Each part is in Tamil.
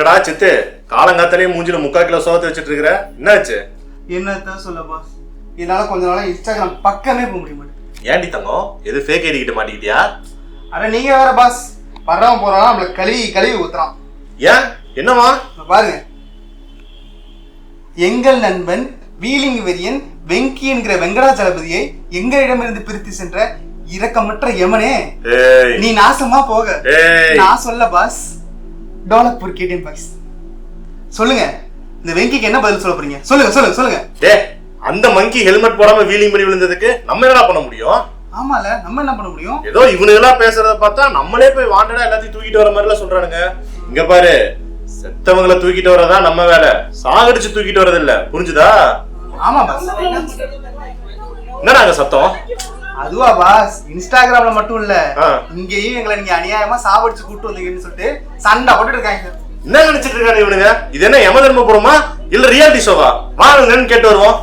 என்னடா சித்து? காலங்காத்தாலே மூஞ்சில முக்கால் கிலோ சோகத்தை வச்சுட்டு இருக்கிற என்னாச்சு? என்னத்தான் சொல்ல பாஸ் என்னால கொஞ்ச நாளா இன்ஸ்டாகிராம் பக்கமே போக முடிய மாட்டேங்குது. ஏன்டி தங்கம்? எது ஃபேக் ஐடி கிட்ட மாட்டிக்கிட்டியா? அட நீங்க வேற பாஸ் வர்றவன் போறான்? நம்மள கழுவி கழுவி ஊத்துறான். ஏன்? என்னமா இப்ப பாருங்க. எங்கள் நண்பன் வீலிங் வெறியன் வெங்கி என்கிற வெங்கடாச்சலபதியை எங்களிடமிருந்து பிரித்து சென்ற இரக்கமற்ற யமனே. ஏய். நீ நாசமா போக. ஏய். நான் சொல்ல பாஸ் டோலக்பூர் கேட்டேன் பாஸ் சொல்லுங்க. இந்த வெங்கிக்கு என்ன பதில் சொல்ல போறீங்க? சொல்லுங்க சொல்லுங்க சொல்லுங்க. டே அந்த மங்கி ஹெல்மெட் போடாம வீலிங் பண்ணி விழுந்ததுக்கு நம்ம என்னடா பண்ண முடியும்? ஆமால நம்ம என்ன பண்ண முடியும்? ஏதோ இவனுங்களா பேசுறத பார்த்தா நம்மளே போய் வாண்டடா எல்லாத்தையும் தூக்கிட்டு வர மாதிரிலாம் சொல்றானுங்க. இங்க பாரு செத்தவங்கள தூக்கிட்டு வரதா நம்ம வேலை. சாகடிச்சு தூக்கிட்டு வரது இல்ல புரிஞ்சுதா? ஆமா பாஸ் என்னடா அங்க சத்தம்? அதுவா பாஸ் இன்ஸ்டாகிராம்ல மட்டும் இல்ல. இங்கேயும் எங்களை நீங்க அநியாயமா சாவடிச்சு கூட்டு வந்தீங்கன்னு சொல்லிட்டு சண்டை போட்டுட்டு இருக்காங்க. என்ன நினைச்சிட்டு இருக்காங்க இவனுங்க? இது என்ன யம தர்மபுரமா இல்ல ரியாலிட்டி ஷோவா வாங்க கேட்டு வருவோம்.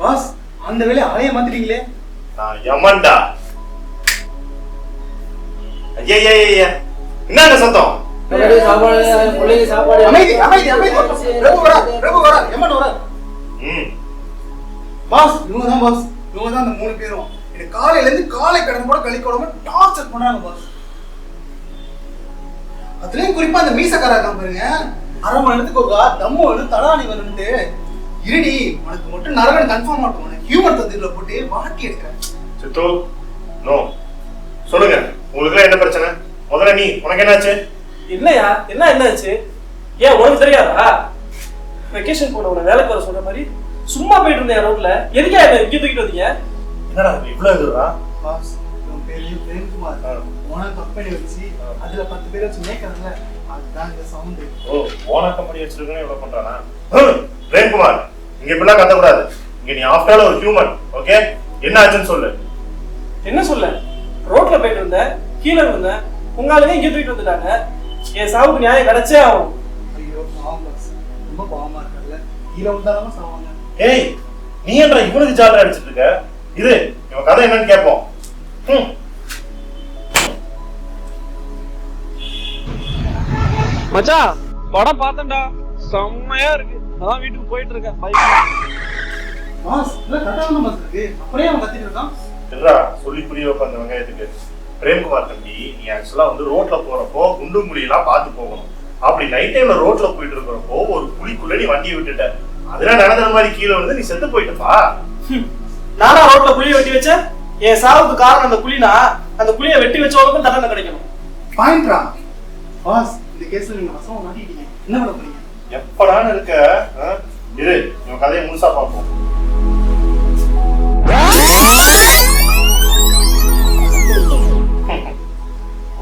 பாஸ் அந்த வேலையை ஆலயம் மாத்திட்டீங்களே. நான் யமன்டா. ஐயா ஐயா ஐயா என்னங்க சத்தம்? பாஸ் இவங்க தான் பாஸ் இவங்க தான் அந்த மூணு பேரும். எனக்கு காலையில இருந்து காலை கடன் கூட கழிக்க விடாம டார்ச்சர் பண்ணாங்க பாஸ். அதுலயும் குறிப்பா அந்த மீசக்காரா பாருங்க. அரை மணி நேரத்துக்கு ஒரு தம்மு வந்து தடாணி இருடி உனக்கு மட்டும் நரகன் கன்ஃபார்ம் ஆட்டும் உனக்கு ஹியூமன் தந்திரில போட்டு வாட்டி எடுக்கிறேன் சித்து நோ. சொல்லுங்க. உங்களுக்கு என்ன பிரச்சனை? முதல்ல நீ உனக்கு என்னாச்சு? என்னையா என்ன என்னாச்சு? ஏன் உனக்கு தெரியாதா? வெக்கேஷன் போனவன வேலைக்கு வர சொல்ற மாதிரி சும்மா போயிட்டு இருந்தேன் ரோட்ல எதுக்கா என்ன இங்க தூக்கிட்டு வந்தீங்க? என்னடா இது இவ்வளவு இதுடா பாஸ் இவன் பேரு பிரேம்குமார். உனக்கு கம்பெனி வச்சு அதுல பத்து பேர் வச்சு மேய்க்கிறதுல அதுதான் இந்த சவுண்டு ஓ ஓன கம்பெனி வச்சிருக்கேன்னு இவ்வளவு பண்றானா? ஹம், பிரேம்குமார் இங்க இப்படிலாம் கத்தக்கூடாது. இங்க நீ ஆஃப்டர் ஆல் ஒரு ஹியூமன் ஓகே என்ன ஆச்சுன்னு சொல்லு. என்ன சொல்ல? ரோட்ல போயிட்டு இருந்தேன் கீழே இருந்தேன் உங்க ஆளுங்க இங்க தூக்கிட்டு வந்துட்டாங்க. என் சாவுக்கு நியாயம் கிடைச்சே ஆகும் ஐயோ பாவம் பாஸ் ரொம்ப பாவமா இருக்கார்ல கீழே வந்தாலும் சாவாங்க. ஏய் நீ ஏன்டா இவனுக்கு ஜாலரா அடிச்சிட்டு இருக்க? இது இவன் கதை என்னன்னு கேட்போம் ஹம். மச்சான் படம் பார்த்தேன்டா. செம்மையா இருக்கு. அதான் வீட்டுக்கு போயிட்டு இருக்கேன். பைக் பாஸ் இல்ல கரெக்டாக பாஸ் இருக்கு. அப்படியே அவன் கத்திட்டு இருக்கான். சொல்லி புரிய வைப்ப அந்த வெங்காயத்துக்கு? பிரேம்குமார் தம்பி நீ ஆக்சுவலா வந்து ரோட்ல போறப்போ குண்டு முடியெல்லாம் பார்த்து போகணும். அப்படி நைட் டைம்ல ரோட்ல போயிட்டு இருக்கிறப்போ ஒரு குழிக்குள்ள நீ வண்டியை விட்டுட்ட. அதெல்லாம் நடந்த மாதிரி கீழே வந்து நீ செத்து போயிட்டப்பா. நானா ரோட்ல குழியை வெட்டி வச்சேன் என் சாவுக்கு காரணம் அந்த குழினா அந்த குழியை வெட்டி வச்சவங்களுக்கும் தண்டனை கிடைக்கணும். பாயிண்ட்ரா? பாஸ் இந்த கேஸ்ல நீங்க வசமா மாட்டிட்டீங்க என்ன பண்ண போறீங்க எப்படான்னு இருக்க? இரு இவன் கதையை முழுசா பார்ப்போம்.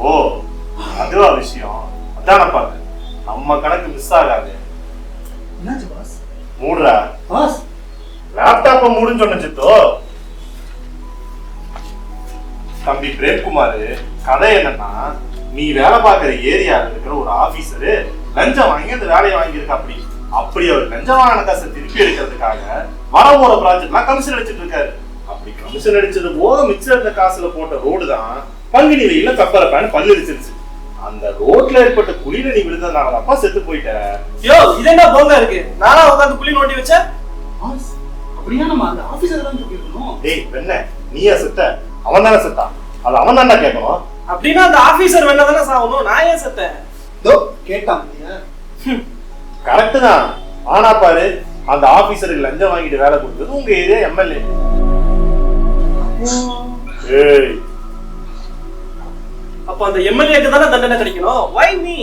ஓ அதுவா விஷயம். அதான பாக்கு நம்ம கணக்கு மிஸ் ஆகாது. என்னாச்சு பாஸ் மூடுறா. பாஸ் லேப்டாப்ப மூடுன்னு சொன்ன சித்தோ. தம்பி பிரேம்குமார் கதை என்னன்னா நீ வேலை பார்க்குற ஏரியால இருக்கிற ஒரு ஆபீசரு லஞ்சம் வாங்கி அந்த வேலையை வாங்கியிருக்க அப்படி அப்படி அவர் லஞ்சம் வாங்கின காசை திருப்பி எடுக்கிறதுக்காக வர போற ப்ராஜெக்ட்லாம் கமிஷன் அடிச்சிட்டு இருக்காரு. அப்படி கமிஷன் அடிச்சது போக மிச்சம் இருந்த காசுல போட்ட ரோடு தான் பங்குனி வெயில கப்பரப்பான்னு பல்லு அடிச்சிருச்சு அந்த ரோட்ல ஏற்பட்ட குழியில நீ விழுந்ததுனால அப்பா செத்து போயிட்ட யோ இது என்ன போங்க இருக்கு? நானா உட்காந்து குழி நோண்டி வச்சேன் அப்படியா நம்ம அந்த ஆபீசர் தான் சொல்லிருக்கணும் டேய் வெண்ண நீயா செத்த? அவன் தானே செத்தான் அது அவன் தானே கேட்கணும் அப்படின்னா அந்த ஆபீசர் வேணா தானே சாகணும். நான் ஏன் செத்தேன்? தோ கேட்டான் கரெக்ட் தான். ஆனா பாரு அந்த ஆபீசருக்கு லஞ்சம் வாங்கிட்டு வேலை கொடுத்தது உங்க ஏரியா எம்எல்ஏ ஏய் அப்ப அந்த எம்எல்ஏக்கு தானே தண்டனை கிடைக்கணும்? வை மீ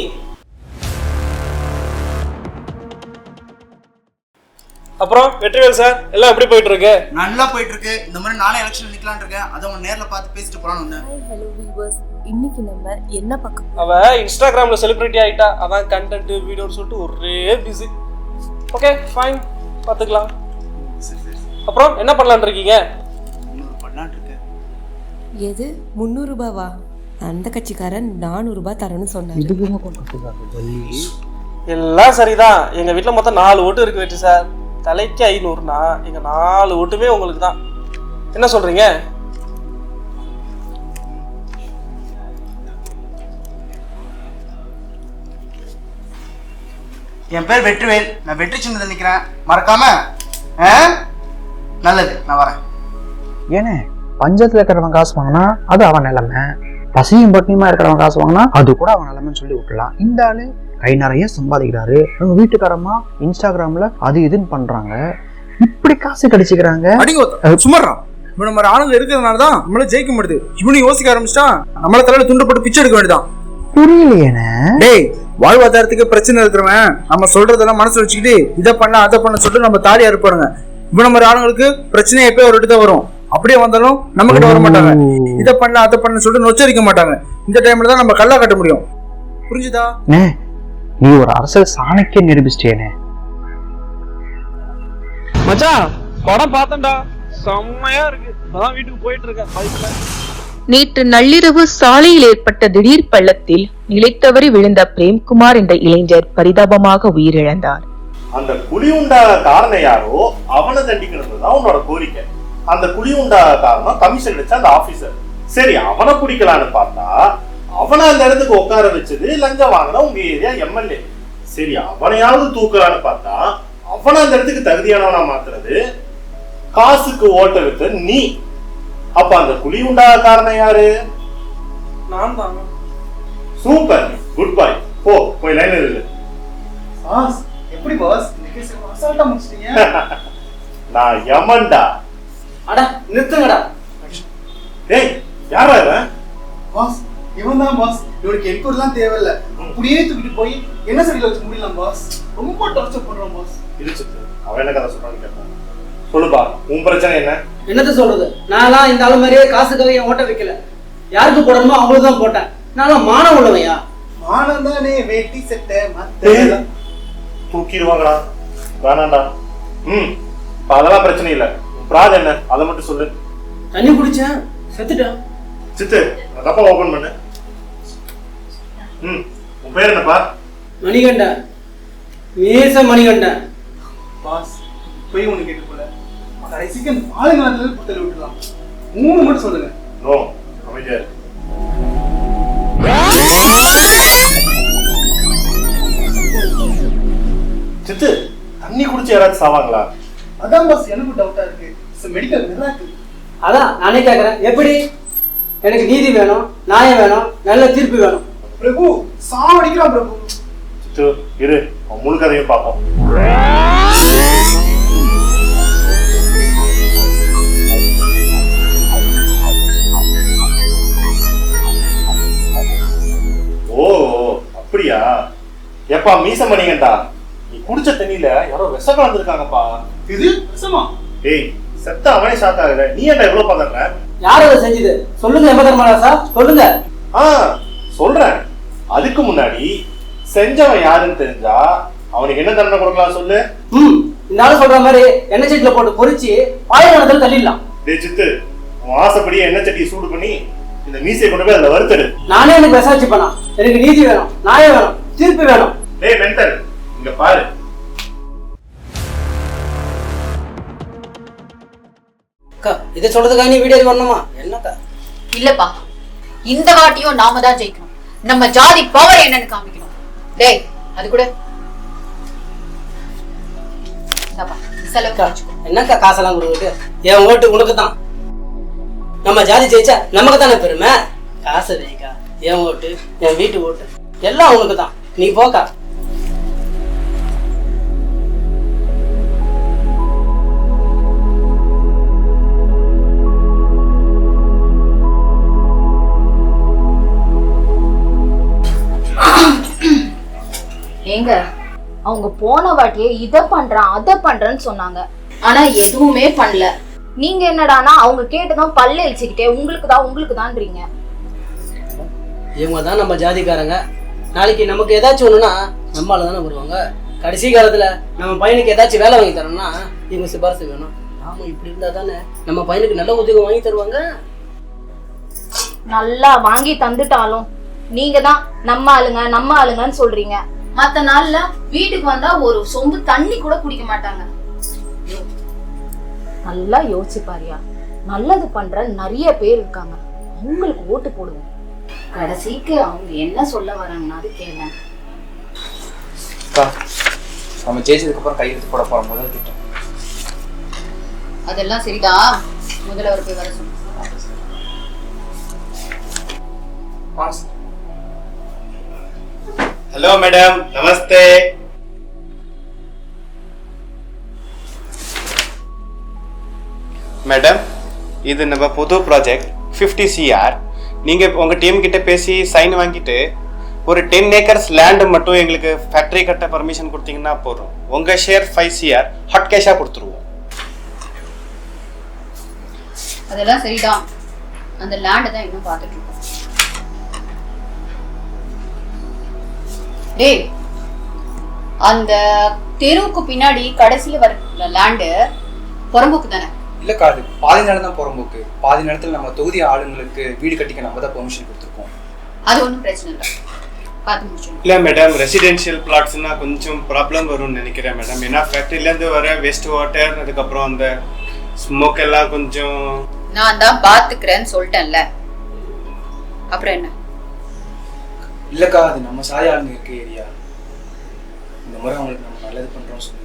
அப்புறம் வெற்றிவேல் சார் எல்லாம் எப்படி போயிட்டு இருக்கு நல்லா போயிட்டு இருக்கு இந்த மாதிரி நானே எலெக்ஷன் நிக்கலாம்னு இருக்கேன். அதை உன் நேர்ல பார்த்து பேசிட்டு ஹாய் ஹலோ வீவர்ஸ் இன்னைக்கு நம்ம என்ன பார்க்க போறோம்? அவ இன்ஸ்டாகிராம்ல செலிபிரிட்டி ஆயிட்டா. அதான் கண்டென்ட் வீடியோன்னு சொல்லிட்டு ஒரே பிஸி ஓகே ஃபைன் பார்த்துக்கலாம். சரி சரி அப்புறம் என்ன பண்ணலாம்னு இருக்கீங்க? பண்ணலான் இருக்கேன். எது? முந்நூறு ரூபாவா? அந்த கட்சிக்காரன் நானூறு ரூபாய் தரேன்னு சொன்னாரு. எல்லாம் சரிதான். எங்க வீட்ல மொத்தம் நாலு ஓட்டு இருக்கு வெற்றி சார். தலைக்கு ஐநூறுனா எங்க நாலு ஓட்டுமே உங்களுக்கு தான். என்ன சொல்றீங்க? என் பேர் வெற்றிவேல். நான் வெற்றி சின்னத்தில் நிற்கிறேன் மறக்காம? நல்லது. நான் வரேன். ஏனே பஞ்சத்துல இருக்கிறவன் காசு வாங்கினா அது அவன் நிலைமை. பசியும் பட்டினியுமா இருக்கிறவன் காசு வாங்கினா அது கூட அவன் நிலைமைன்னு சொல்லி விட்டுலாம் இந்த ஆளு கை நிறைய சம்பாதிக்கிறாரு. அவங்க வீட்டுக்காரமா இன்ஸ்டாகிராம்ல அது இதுன்னு பண்றாங்க. இப்படி காசு கடிச்சுக்கிறாங்க. அடிங்க சுமர்றான் இவன மாதிரி ஆளுங்க இருக்கிறதுனால தான் நம்மளால ஜெயிக்க முடியுது. இவனு யோசிக்க ஆரம்பிச்சிட்டான் நம்மள தலையில துண்டு போட்டு பிச்சை எடுக்க வேண்டியதான் புரியலையேனே? டேய் வாழ்வாதாரத்துக்கு பிரச்சனை இருக்கிறவன் நம்ம சொல்றதெல்லாம் மனசுல வச்சுக்கிட்டு இதை பண்ண அதை பண்ண சொல்லிட்டு நம்ம தாலியா இருப்பாருங்க இவன மாதிரி ஆளுங்களுக்கு பிரச்சனை எப்பயோ ஒரு தான் வரும். அப்படியே வந்தாலும் நம்ம கிட்ட வர மாட்டாங்க இதை பண்ண அதை பண்ண சொல்லிட்டு நொச்சரிக்க மாட்டாங்க. இந்த டைம்ல தான் நம்ம கல்லா கட்ட முடியும். புரிஞ்சுதா? நீ ஒரு அரசியல் சாணக்கிய நிரூபிச்சிட்டேனே மச்சான் படம் பார்த்தேன்டா. செம்மையா இருக்கு. அதான் வீட்டுக்கு போயிட்டு இருக்கேன். நேற்று நள்ளிரவு சாலையில் ஏற்பட்ட திடீர் பள்ளத்தில் நிலைத்தவறி விழுந்த பிரேம்குமார் என்ற இளைஞர் பரிதாபமாக உயிரிழந்தார். அந்த குழி உண்டாக காரணம் யாரோ அவனை தண்டிக்கிறது தான் உன்னோட கோரிக்கை. அந்த குழி உண்டாக காரணம் கமிஷன் அடிச்ச அந்த ஆபீசர் சரி அவனை பிடிக்கலான்னு பார்த்தா அவனை அந்த இடத்துக்கு உட்கார வச்சது லஞ்சம் வாங்கின உங்க ஏரியா எம்எல்ஏ சரி அவனையாவது தூக்கலான்னு பார்த்தா அவனை அந்த இடத்துக்கு தகுதியானவனா மாத்துறது காசுக்கு ஓட்ட வித்த நீ. அப்ப அந்த குழி உண்டாக காரணம் யாரு? நான் தான். சூப்பர் குட் பாய் போ போய் லைன் இருக்கு எப்படி பாஸ் அசால்ட்டா முடிச்சிட்டீங்க. நான் யமன்டா. அட நிறுத்துங்கடா. டேய் யாரா இவன்? பாஸ் இவன் தான் பாஸ். இவனுக்கு என்கொயரிலாம் தேவையில்ல. அப்படியே தூக்கிட்டு போய் என்ன சரியில வச்சு முடியலாம் பாஸ்? ரொம்ப டார்ச்சர் பண்றான் பாஸ். இடிச்சிட்டு அவன் என்ன கதை சொல்றான்னு கேட்டான் சொல்லுப்பா உன் பிரச்சனை என்ன? என்னத்த சொல்றது? நான்லாம் இந்த ஆளு மாதிரியே காசுக்காக என் ஓட்ட வைக்கல. யாருக்கு போடணுமோ அவங்களுக்கு தான் போட்டேன். நான்லாம் மானம் உள்ளவையா மானம் தானே வேட்டி சட்டை மத்த. எல்லாம். தூக்கிடுவாங்கடா. வேணாம்டா. ம் அதெல்லாம் பிரச்சனை இல்ல. உன் பிராட் என்ன? அதை மட்டும் சொல்லு. தண்ணி குடிச்சேன். செத்துட்டேன். சித்து. அந்த கப்பை ஓபன் பண்ணு. ம். உன் பேர் என்னப்பா? மணிகண்டன் மீச மணிகண்டன் பாஸ் போய் ஒண்ணு கேட்டு போல கடைசிக்கு ஆளுங்களை புத்தல் விட்டுலாம் மூணு மட்டும் சொல்லுங்க. நோ அமைதியா. சித்து. தண்ணி குடிச்சு யாராச்சும் சாவாங்களா? அதான் பாஸ் எனக்கு டவுட்டா இருக்கு. மெடிக்கல் அதான் நானே கேட்கறேன் எப்படி? எனக்கு நீதி வேணும் நியாயம் வேணும் நல்ல தீர்ப்பு வேணும். பிரபு சாவடிக்கிறான் பிரபு. சித்து இரு. முழு கதையும் பார்ப்போம். ஓ அப்படியா? எப்பா மீச மணிகண்டா? நீ குடிச்ச தண்ணியில யாரோ விஷம் கலந்துருக்காங்கப்பா இது விஷமா? ஏய் செத்த அவனே ஆகுற நீ என்ன எவ்வளவு பதற? யார் அதை செஞ்சது? சொல்லுங்க எம தர்மராஜா சொல்லுங்க. ஆ சொல்றேன். அதுக்கு முன்னாடி செஞ்சவன் யாருன்னு தெரிஞ்சா அவனுக்கு என்ன தண்டனை கொடுக்கலாம் சொல்லு. ம் இந்த ஆளு சொல்ற மாதிரி எண்ணெய் சீட்டில் போட்டு பொரிச்சு பாலைவனத்தில் தள்ளிடலாம். டேய் சித்து உன் ஆசைப்படியே எண்ணெய் சட்டியை சூடு பண்ணி இந்த மீசையை கொண்டு போய் அதுல வறுத்துடு. நானே எனக்கு விசாரிச்சு பண்ணா எனக்கு நீதி வேணும் நியாயம் வேணும் தீர்ப்பு வேணும். டேய் மென்டல் இங்க பாரு. இதை சொல்றதுக்காக நீ வீடியோ வரணுமா? என்னக்கா இல்லப்பா. இந்த வாட்டியும் நாம தான் ஜெயிக்கணும். நம்ம ஜாதி பவர் என்னன்னு காமிக்கணும். டேய் அது கூட. என்னக்கா காசெல்லாம் கொடுக்குது என் ஓட்டு உனக்கு தான் நம்ம ஜாதி ஜெயிச்சா நமக்கு தானே பெருமை? காசு வைக்கா என் ஓட்டு? என் வீட்டு ஓட்டு. எல்லாம் உனக்கு தான் நீ போக்கா. ஏங்க அவங்க போன வாட்டியே இத பண்றான் அத பண்றேன்னு சொன்னாங்க. ஆனா எதுவுமே பண்ணல. நீங்க என்னடானா அவங்க கேட்டுதான் பல்ல இழிச்சுக்கிட்டே உங்களுக்கு தான் உங்களுக்கு தான்றீங்க. இவங்க தான் நம்ம ஜாதிக்காரங்க. நாளைக்கு நமக்கு ஏதாச்சும் ஒண்ணுனா நம்மளால தானே வருவாங்க. கடைசி காலத்துல நம்ம பையனுக்கு ஏதாச்சும் வேலை வாங்கி தரணும்னா இவங்க சிபாரிசு வேணும். நாம இப்படி இருந்தா தானே நம்ம பையனுக்கு நல்ல உத்தியோகம் வாங்கி தருவாங்க? நல்லா வாங்கி தந்துட்டாலும் நீங்க தான் நம்ம ஆளுங்க நம்ம ஆளுங்கன்னு சொல்றீங்க. மத்த நாள்ல வீட்டுக்கு வந்தா ஒரு சொம்பு தண்ணி கூட குடிக்க மாட்டாங்க. நல்லா யோசிச்சு பாரியா நல்லது பண்ற நிறைய பேர் இருக்காங்க. அவங்களுக்கு ஓட்டு போடுவோம் கடைசிக்கு அவங்க என்ன சொல்ல வராங்கன்னா அது கேள நம்ம ஜெயிச்சதுக்கு அப்புறம் கையெழுத்து போட போற முதல் திட்டம். அதெல்லாம் சரிதான் முதல்ல ஒரு போய் வர சொல்லு. ஹலோ மேடம் நமஸ்தே மேடம் இது நம்ம புது ப்ராஜெக்ட் ஃபிஃப்டி சிஆர் நீங்கள் உங்கள் டீம் கிட்ட பேசி சைன் வாங்கிட்டு ஒரு டென் ஏக்கர்ஸ் லேண்டு மட்டும் எங்களுக்கு ஃபேக்ட்ரி கட்ட பர்மிஷன் கொடுத்தீங்கன்னா போதும். உங்கள் ஷேர் ஃபைவ் சிஆர் ஹாட் கேஷாக கொடுத்துருவோம். அதெல்லாம் சரிதான். அந்த லேண்ட் தான் இன்னும் பார்த்துட்டு இருக்கோம். டேய் அந்த தெருவுக்கு பின்னாடி கடைசியில வர லேண்டு புறம்போக்கு தானே? இல்லக்கா அது பாதி நேரம் தான் புறம்போக்கு. பாதி நேரத்தில் நம்ம தொகுதி ஆளுங்களுக்கு வீடு கட்டிக்க நம்ம தான் பெர்மிஷன் கொடுத்துருக்கோம். அது ஒன்றும் பிரச்சனை இல்லை. பார்த்து முடிச்சோம் இல்லை மேடம் ரெசிடென்ஷியல் பிளாட்ஸ்னா கொஞ்சம் ப்ராப்ளம் வரும்னு நினைக்கிறேன் மேடம் ஏன்னா ஃபேக்ட்ரிலேருந்து வர வேஸ்ட் வாட்டர் அதுக்கப்புறம் அந்த ஸ்மோக் எல்லாம் கொஞ்சம் நான் தான் பாத்துக்கிறேன்னு சொல்லிட்டேன்ல. அப்புறம் என்ன? இல்லைக்கா அது நம்ம சாய் ஆளுங்க இருக்க ஏரியா. இந்த முறை அவங்களுக்கு நம்ம நல்லது பண்ணுறோம் சொல்லி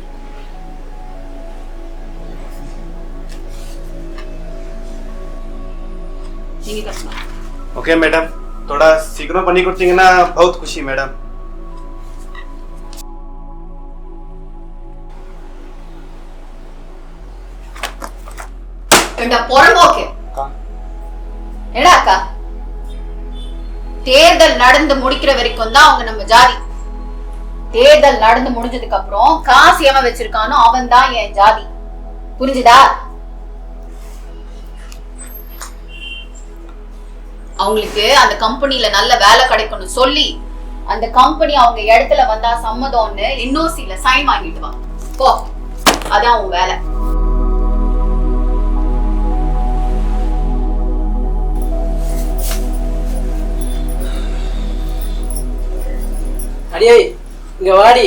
ஓகே மேடம் थोड़ा சீக்கிரம் பண்ணி கொடுத்தீங்கன்னா பகுத் குஷி மேடம் இந்த பொறம்போக்கு. என்னடா அக்கா? தேர்தல் நடந்து முடிக்கிற வரைக்கும் தான் அவங்க நம்ம ஜாதி. தேர்தல் நடந்து முடிஞ்சதுக்கு அப்புறம் காசு எவன் வச்சிருக்கானோ அவன் தான் என் ஜாதி. புரிஞ்சுதா? அவங்களுக்கு அந்த கம்பெனில நல்ல வேலை கிடைக்கணும் சொல்லி அந்த கம்பெனி அவங்க இடத்துல வந்தா சம்மதம்னு என்ஓசில சைன் வாங்கிட்டு வா. போ. அதான் உன் வேலை. அடியே இங்க வாடி.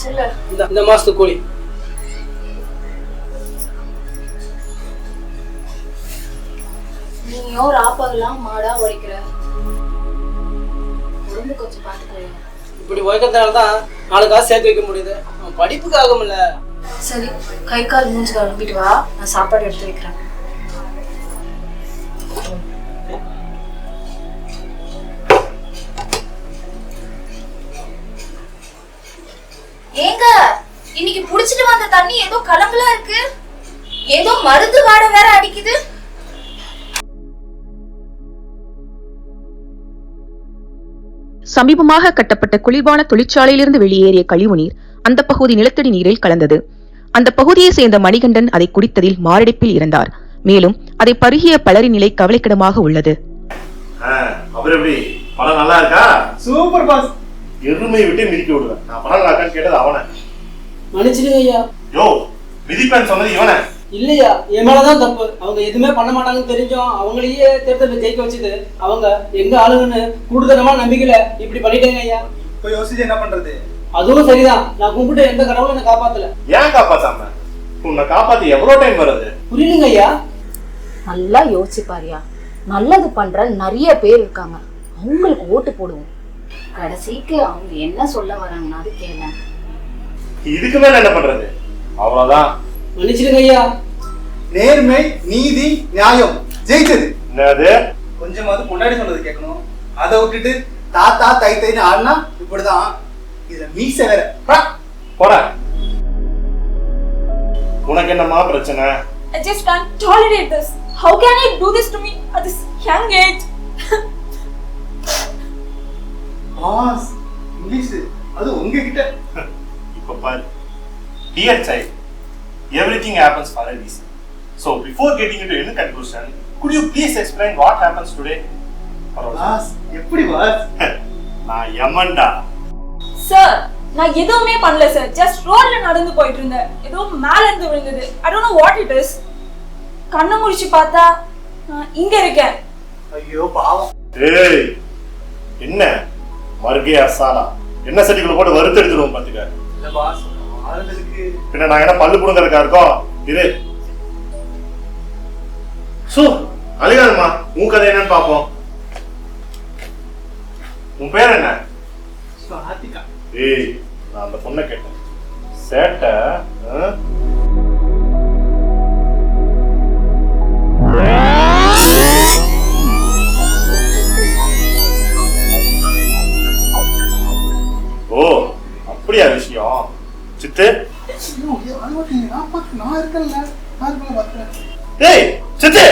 சொல்லு. இந்த இந்த மாசத்து கூலி. நீயும் ராப்பகலாம் மாடா உழைக்கிற உடம்பு கொஞ்சம் பாத்துக்கிறேன் இப்படி உழைக்கிறதுனால தான் நாலு காசு சேர்த்து வைக்க முடியுது. இல்ல சரி கை கால் மூஞ்சி கிளம்பிட்டு வா. நான் சாப்பாடு எடுத்து வைக்கிறேன். தண்ணி ஏதோ கலங்கலா இருக்கு. ஏதோ மருந்து வாட வேற அடிக்குது. சமீபமாக கட்டப்பட்ட குளிர்பான தொழிற்சாலையிலிருந்து வெளியேறிய கழிவுநீர் அந்த பகுதி நிலத்தடி நீரில் கலந்தது. அந்த பகுதியை சேர்ந்த மணிகண்டன் அதை குடித்ததில் மாரடைப்பில் இறந்தார். மேலும் அதை பருகிய பலரின் நிலை கவலைக்கிடமாக உள்ளது. ஆ, அப்புறம் எப்படி? படம் நல்லா இருக்கா? Super boss. எருமை விட்டு மிதிக்க விடுவேன். நான் படம் நல்லா இருக்கான்னு கேட்டது அவனை. மன்னிச்சிடுங்க ஐயா யோ மிதிப்பேன்னு சொன்னது இவனை. இல்லையா என் மேலதான் தப்பு. அவங்க எதுவுமே பண்ண மாட்டாங்கன்னு தெரிஞ்சோம் அவங்களையே தேர்தலில் ஜெயிக்க வச்சது அவங்க எங்க ஆளுங்கன்னு கூடுதலமா நம்பிக்கையில இப்படி பண்ணிட்டேங்க ஐயா. இப்போ யோசிச்சு என்ன பண்றது? அதுவும் சரிதான். நான் கும்பிட்டு எந்த கடவுளும் என்னை காப்பாத்தல. ஏன் காப்பாத்தாம? உன்னை காப்பாத்தி எவ்வளவு டைம் வருது? புரியலுங்க ஐயா. நல்லா யோசிச்சு பாரியா நல்லது பண்ற நிறைய பேர் இருக்காங்க. அவங்களுக்கு ஓட்டு போடுவோம். கடைசிக்கு அவங்க என்ன சொல்ல வராங்கன்னா அது கேள. இதுக்கு மேல என்ன பண்றது? அவ்வளவுதான். மன்னிச்சிடுங்க ஐயா. நேர்மை நீதி நியாயம். ஜெயிச்சது என்னது? கொஞ்சமாவது முன்னாடி சொன்னது கேட்கணும். அதை விட்டுட்டு தாத்தா தை தைன்னு ஆடினா இப்படிதான். இதுல மீச வேற. போட. உனக்கு என்னம்மா பிரச்சனை? I just can't tolerate this. How can you do this to me at this young age? Boss English அது உங்ககிட்ட. இப்ப பாரு. Dear child everything happens for a reason. So before getting into any conclusion could you please explain what happens today? Boss எப்படி பாஸ் நான் யமன்டா சார் நான் எதுவுமே பண்ணல சார் ஜஸ்ட் ரோட்ல நடந்து போயிட்டு இருந்தேன். ஏதோ மேல இருந்து விழுந்தது. I don't know what it is கண்ணை முடிச்சு பார்த்தா இங்க இருக்கேன். ஐயோ பாவம். ஏய் என்ன? மர்கே அசாலா என்ன சட்டிக்குள்ள போட்டு வறுத்து எடுத்துருவோம் பாத்துக்க. நான் என்ன பல்லு புடுங்கறதுக்கா இருக்கோம்? இரு. சோ அழுகாதம்மா உன் கதை என்னன்னு பாப்போம் உன் பேர் என்ன? ஏய் நான் அந்த பொண்ணை கேட்டேன். சேட்டை? ஓ அப்படியா விஷயம் சித்து. நான் இருக்கேன்ல. நான் இருக்கேன்ல, பார்க்கிறேன். ஏய் Sidhu.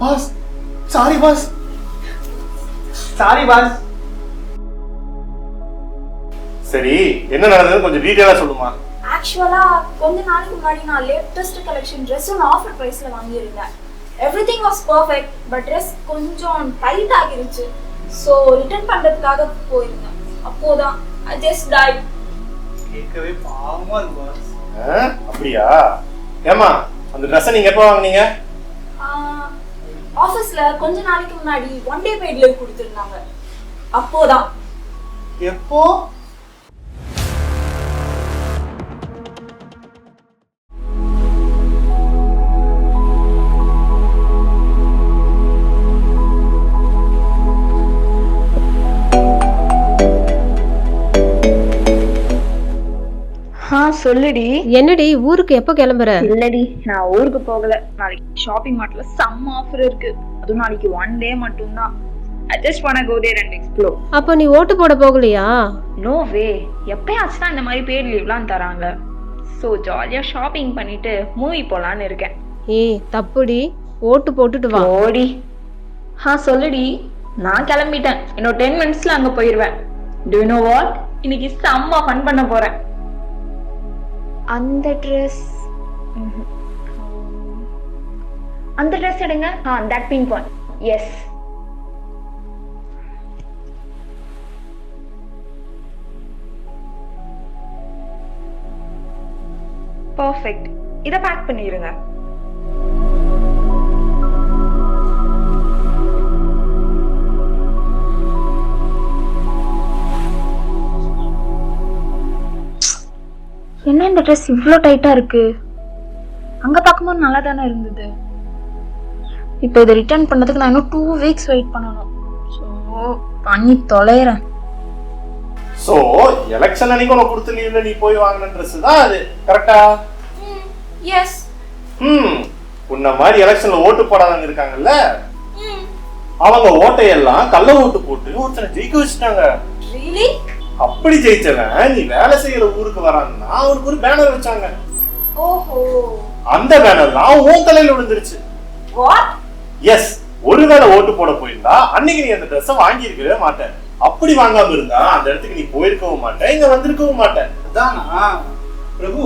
Boss. Sorry boss sorry boss சரி என்ன நடந்தது? கொஞ்சம் டீட்டெயிலா சொல்லுமா? ஆக்சுவலா கொஞ்ச நாளைக்கு முன்னாடி நான் லேட்டஸ்ட் கலெக்ஷன் ட்ரெஸ் ஒன்று ஆஃபர் ப்ரைஸ்ல வாங்கியிருந்தேன். Everything was perfect but dress கொஞ்சம் டைட் ஆகிருச்சு. ஸோ ரிட்டர்ன் பண்றதுக்காக போயிருந்தேன். அப்போதான் ஐ ஜஸ்ட் டை கேட்கவே பாவமா இருக்கு பாஸ்? அப்படியா? ஏமா அந்த ட்ரெஸ்ஸை நீங்க எப்போ வாங்குனீங்க? ஆஃபீஸ்ல கொஞ்ச நாளைக்கு முன்னாடி ஒன் டே பெய்ட்ல கொடுத்துருந்தாங்க. அப்போதான். எப்போ? ஆ சொல்லுடி. என்னடி ஊருக்கு எப்போ கிளம்புற? இல்லடி நான் ஊருக்கு போகல. நாளைக்கு ஷாப்பிங் மார்ட்ல செம்ம ஆஃபர் இருக்கு. அதுவும் நாளைக்கு ஒன் டே மட்டும்தான். I just there and explore. அப்போ நீ ஓட்டு போட போகலையா? நோ வே எப்பயாச்சும் தான் இந்த மாதிரி பேர் லீவ்லாம் தராங்க. ஸோ ஜாலியாக ஷாப்பிங் பண்ணிட்டு மூவி போகலான்னு இருக்கேன். ஏய் தப்புடி. ஓட்டு போட்டுட்டு வா. ஓடி ஆ சொல்லுடி. நான் கிளம்பிட்டேன். இன்னும் டென் மினிட்ஸ்ல அங்கே போயிடுவேன் டு நோ வாட் இன்னைக்கு செம்ம ஃபன் பண்ண போறேன். அந்த ட்ரெஸ் அந்த ட்ரெஸ் எடுங்க. ஆ that pin point yes perfect இதை பேக் பண்ணிடுங்க என்ன இந்த ட்ரெஸ் இவ்வளோ டைட்டா இருக்கு? அங்க பார்க்கும்போது நல்லா தானே இருந்தது. இப்போ இதை ரிட்டர்ன் பண்ணதுக்கு நான் இன்னும் டூ வீக்ஸ் வெயிட் பண்ணணும். ஸோ பண்ணி தொலைகிறேன் சோ எலெக்ஷன் அன்னைக்கு உனக்கு கொடுத்த லீவ்ல நீ போய் வாங்கின ட்ரெஸ் தான் அது. கரெக்டா எஸ் ம் உன்ன மாதிரி எலெக்ஷன்ல ஓட்டு போடாதவங்க இருக்காங்கல்ல? அவங்க ஓட்டையெல்லாம் கள்ள ஓட்டு போட்டு ஒருத்தனை ஜெயிக்க வச்சுட்டாங்க. ரியலி அப்படி ஜெயிச்சவன் நீ வேலை செய்யற ஊருக்கு வரான்னா அவனுக்கு ஒரு பேனர் வச்சாங்க. ஓஹோ. அந்த பேனர்லாம் உன் தலையில விழுந்துருச்சு. வாட் எஸ் ஒருவேளை ஓட்டு போட போயிருந்தா அன்னைக்கு நீ அந்த ட்ரெஸ்ஸை வாங்கி இருக்கவே மாட்டேன். அப்படி வாங்காம இருந்தா அந்த இடத்துக்கு நீ போயிருக்கவும் மாட்டேன் இங்க வந்திருக்கவும் மாட்டேன். அதானா? பிரபு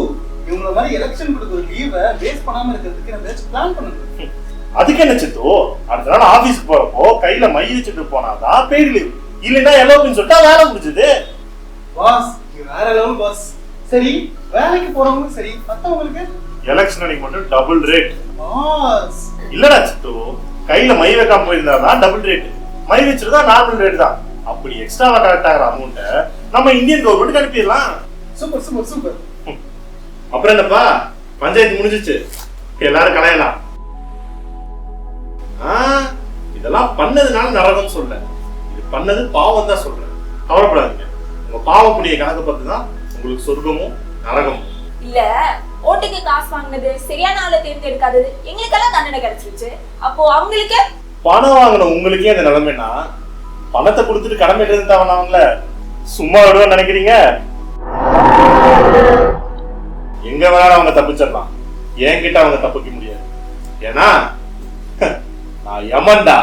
இவங்கள மாதிரி எலெக்ஷன் கொடுக்குற லீவை வேஸ்ட் பண்ணாம இருக்கிறதுக்கு நம்ம பிளான் பண்ணணும் அதுக்கு என்ன சித்து? அடுத்த நாள் ஆபீஸ்க்கு போறப்போ கையில மை வச்சுட்டு போனாதான் பெய்டு லீவ் இல்லைன்னா எல்லோப்பின்னு சொல்லிட்டா வேலை முடிஞ்சது. பாஸ் வேற லெவல் பாஸ் சரி வேலைக்கு போறவங்களும் சரி மத்தவங்களுக்கு? எலெக்ஷன் அன்னைக்கு மட்டும் டபுள் ரேட் பாஸ் இல்லடா சித்து கையில மை வைக்காம போயிருந்தா தான் டபுள் ரேட் மை வச்சிருந்தா நார்மல் ரேட் தான். அப்படி எக்ஸ்ட்ராவா கரெக்ட் ஆகிற அமௌண்ட்டை நம்ம இந்தியன் கவர்மெண்ட் அனுப்பிடலாம். சூப்பர் சூப்பர் சூப்பர் அப்புறம் என்னப்பா? பஞ்சாயத்து முடிஞ்சிச்சு. எல்லாரும் கலையலாம். இதெல்லாம் பண்ணதுனால நரகம் சொல்ல இது பண்ணது பாவம் தான் சொல்றேன். கவலைப்படாதீங்க. உங்க பாவ புண்ணிய கணக்கு பார்த்து தான் உங்களுக்கு சொர்க்கமும் நரகமும். இல்ல ஓட்டுக்கு காசு வாங்கினது சரியான ஆளை தேர்ந்தெடுக்காதது எங்களுக்கெல்லாம் தண்டனை கிடைச்சிருச்சு. அப்போ அவங்களுக்கு பணம் வாங்கின உங்களுக்கே அந்த நிலைமைன்னா பணத்தை கொடுத்துட்டு கடமை இருந்தாவனவங்கள சும்மா விடுவேன்னு நினைக்கிறீங்க? எங்க வேணாலும் அவங்க தப்பிச்சிடலாம். என்கிட்ட அவங்க தப்பிக்க முடியாது. ஏன்னா நான் யமன்டா